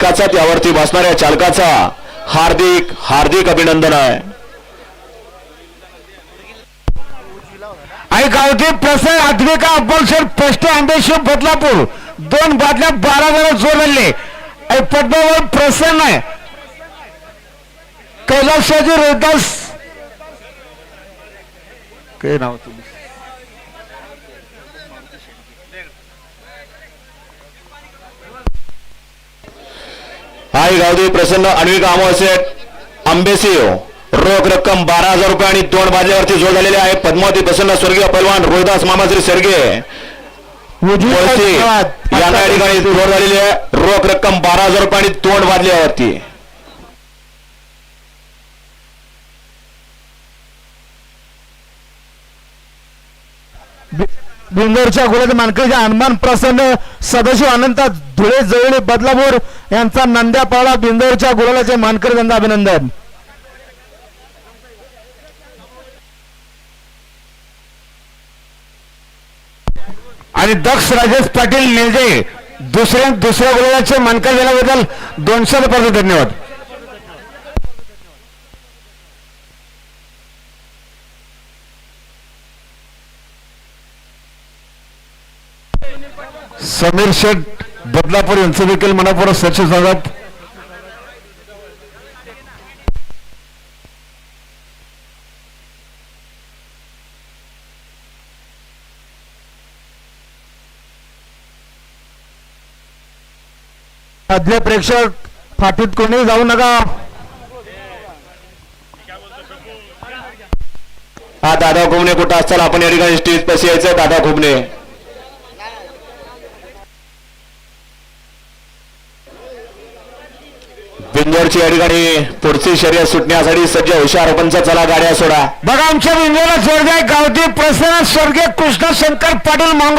चालकाचा त्यावरती बसणाऱ्या चालकाचा हार्दिक हार्दिक अभिनंदन आहे. आणि गावठी प्रसंग आद्विका अब्बलशेठ प्रश्न आंबेश्वर बदलापूर. दोन बादल्या बारा जण जोडले आणि पद्मावर प्रसन्न आहे. कैलासाजी रोहिदास. काय नाव तुम्ही गावदेवी प्रसन्न अन्विका अमोसे आंबेसिओ रोख रक्कम बारा हजार रुपये आणि दोन बाजल्यावरती जोड झालेले आहे. पद्मावती प्रसन्न स्वर्गीय पैलवान रोहिदास मामाश्री सर्गे यांना या ठिकाणी जोड झालेली आहे. रोख रक्कम बारा हजार रुपये आणि दोन बाजल्यावरती. डोंगरच्या गोलाचे मानकरीचे हनुमान प्रसन्न सदाशिव अनंत धुळे जवळ बदलापूर यांचा नंद्या पाळा बिंदोरच्या गुलालाचे मानकरी यांना अभिनंदन. आणि दक्ष राजेश पाटील नेजे दुसऱ्या दुसऱ्या गुलालाचे मानकर दिल्याबद्दल दोनशे रुपयाचे धन्यवाद. समीर शेठ बदलापूर यांचं देखील मनापूर सचिव स्वागत. आदले प्रेक्षक फाटीत कोणी जाऊ नका. हा दादा घुमणे कुठं असताना आपण या ठिकाणी स्टेज पशी यायचं दादा घुमणे. बिंदोरची या ठिकाणी पुढची शर्यत सुटण्यासाठी सज्ज हुशार पंच चला गाड्या सोडा. बघा आमच्या बिंदूला जोरदार गावठी प्रसन्न स्वर्गीय कृष्ण शंकर पाटील मांग